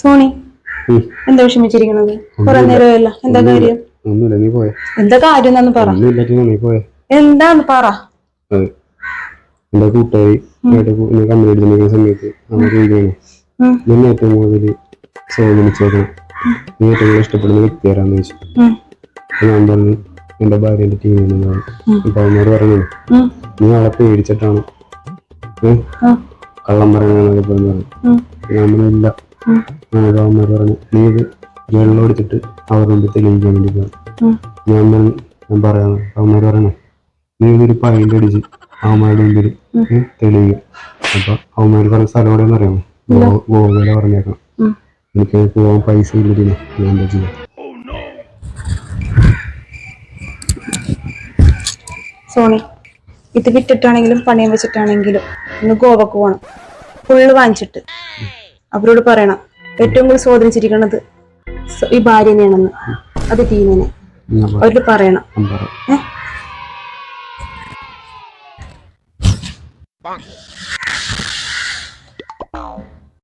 Sony എന്താ വിഷമിച്ചിരിക്കണത് കുറെ നേരമല്ല എന്താ കാര്യം? ഒന്നുമില്ല. നീ പോയെ? എന്താ കാര്യം എന്നാന്ന് പറ. നീ പോയെ. എന്താന്ന് പറ. എന്റെ കൂട്ടുകാരി കമ്പനി എടുത്തിരിക്കുന്ന സമയത്ത്. നിന്നെ ഏറ്റവും കൂടുതൽ സ്വാധീനിച്ചേക്കണം നീ ഏറ്റവും കൂടുതൽ ഇഷ്ടപ്പെടുന്ന വ്യക്തി ആരാന്ന് ചോദിച്ചു. ഞാൻ പറഞ്ഞു എന്റെ ഭാര്യന്റെ ടീമിനാണ് അപ്പൊ അവന്മാര് പറഞ്ഞു നീ അവളെ പേടിച്ചിട്ടാണ്. കള്ളം പറയണെന്നൊക്കെ പറഞ്ഞു ഞാൻ പറഞ്ഞു അവന്മാർ പറഞ്ഞു നീ ഇത് വെള്ളം എടുത്തിട്ട് അവരുടെ മുമ്പിൽ തെളിയിക്കാൻ വേണ്ടി ഞാൻ പറഞ്ഞു ഞാൻ പറയാം അവന്മാർ പറയണേ. നീ ഇതൊരു പൈന്റെ അടിച്ച് അവന്മാരുടെ മുമ്പിൽ ഏ, തെളിയുക അപ്പൊ അവന്മാർ പറഞ്ഞ സ്ഥലം എവിടെയെന്ന് അറിയാമോ? ഗോ- ഗോവയില പറഞ്ഞേക്കണം എനിക്ക് പോകാൻ പൈസ ഇല്ലേ ഞാൻ എന്താ ചെയ്യാം? സോണി ഇത് വിറ്റിട്ടാണെങ്കിലും പണയം വെച്ചിട്ടാണെങ്കിലും ഇന്ന് ഗോവക്ക് പോകണം ഫുള്ള് വാങ്ങിച്ചിട്ട്. അവരോട് പറയണം. ഏറ്റവും കൂടുതൽ സ്വാധീനിച്ചിരിക്കുന്നത് ഈ ഭാര്യനെയാണെന്ന് അത് ടീമിനെ അവരോട് പറയണം?